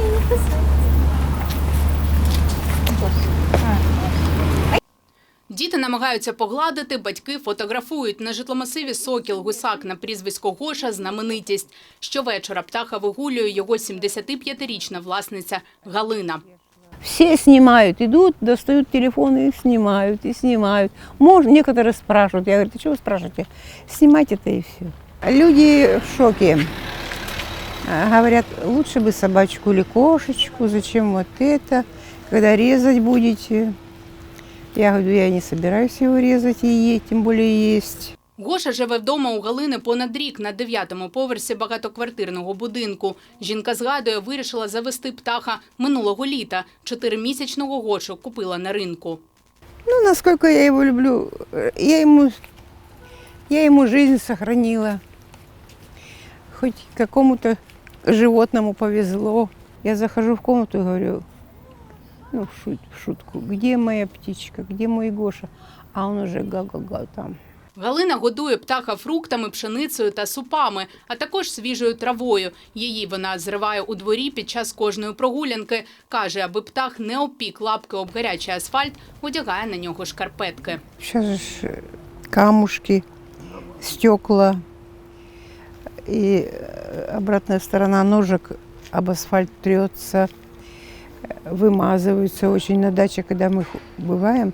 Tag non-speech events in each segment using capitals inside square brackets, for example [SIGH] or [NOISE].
И не кусается. Діти намагаються погладити, батьки фотографують. На житломасиві Сокіл Гусак на прізвисько Гоша знаменитість. Щовечора птаха вигулює його 75-річна власниця Галина. Все снимают, идут, достают телефоны и снимают, и снимают. Можно, некоторые спрашивают. Я говорю, ты чего вы спрашиваете? Снимайте это и все. Люди в шоке. А, Говорят, лучше бы собачку или кошечку, зачем вот это, когда резать будете. Я говорю, я не собираюсь его резать и есть, тем более есть. Гоша живе вдома у Галини понад рік на дев'ятому поверсі багатоквартирного будинку. Жінка згадує, вирішила завести птаха минулого літа. Чотиримісячного Гошу купила на ринку. Ну, насколько я его люблю, э, я ему, я ему жизнь сохранила. Хоть какому-то животному повезло. Я захожу в комнату и говорю, ну, в, шут- в шутку, где моя птичка, где мой Гоша? А он уже га-га-га там. Галина годує птаха фруктами, пшеницею та супами, а також свіжою травою. Її вона зриває у дворі під час кожної прогулянки. Каже, аби птах не опік лапки об гарячий асфальт, одягає на нього шкарпетки. Же ж, э, камушки, стекла э, обратная сторона ножек об асфальт трется, э, вымазываются очень на даче, когда мы ху- бываем,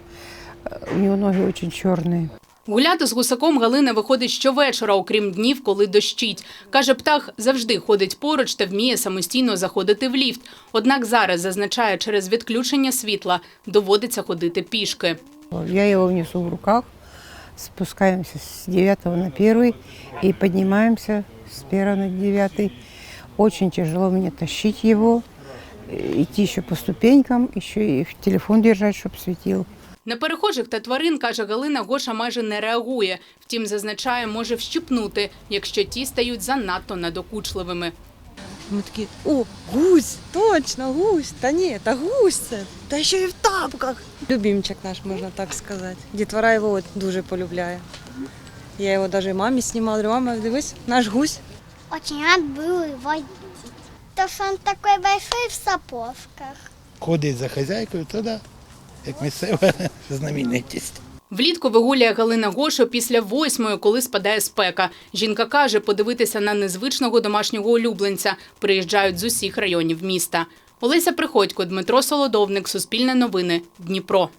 э, у него ноги очень черные. Гуляти з гусаком Галина виходить щовечора, окрім днів, коли дощить. Каже, птах завжди ходить поруч та вміє самостійно заходити в ліфт. Однак зараз, зазначає, через відключення світла доводиться ходити пішки. Я его внесу в руках, спускаемся с 9 на 1 и поднимаемся с 1 на 9. Очень тяжело мне тащить его, э, идти еще по ступенькам, еще и телефон держать, чтобы светил. На перехожих та тварин, каже Галина, Гоша майже не реагує. Втім, зазначає, може вщипнути, якщо ті стають занадто надокучливими. Ми такі, о, гусь, точно, гусь. Та ні, та гусь це. Та ще й в тапках. Любімчик наш, можна так сказати. Дітвора його от дуже полюбляє. Я його навіть мамі знімала, мама, дивись, наш гусь. Очень рад был его видеть. То, что он такой большой в сапожках. ходить за хазяйкою, то да, як місцева [LAUGHS] знаменитість. Влітку вигулює Галина Гошо після восьмої, коли спадає спека. Жінка каже, подивитися на незвичного домашнього улюбленця приїжджають з усіх районів міста. Олеся Приходько, Дмитро Солодовник, Суспільне новини, Дніпро.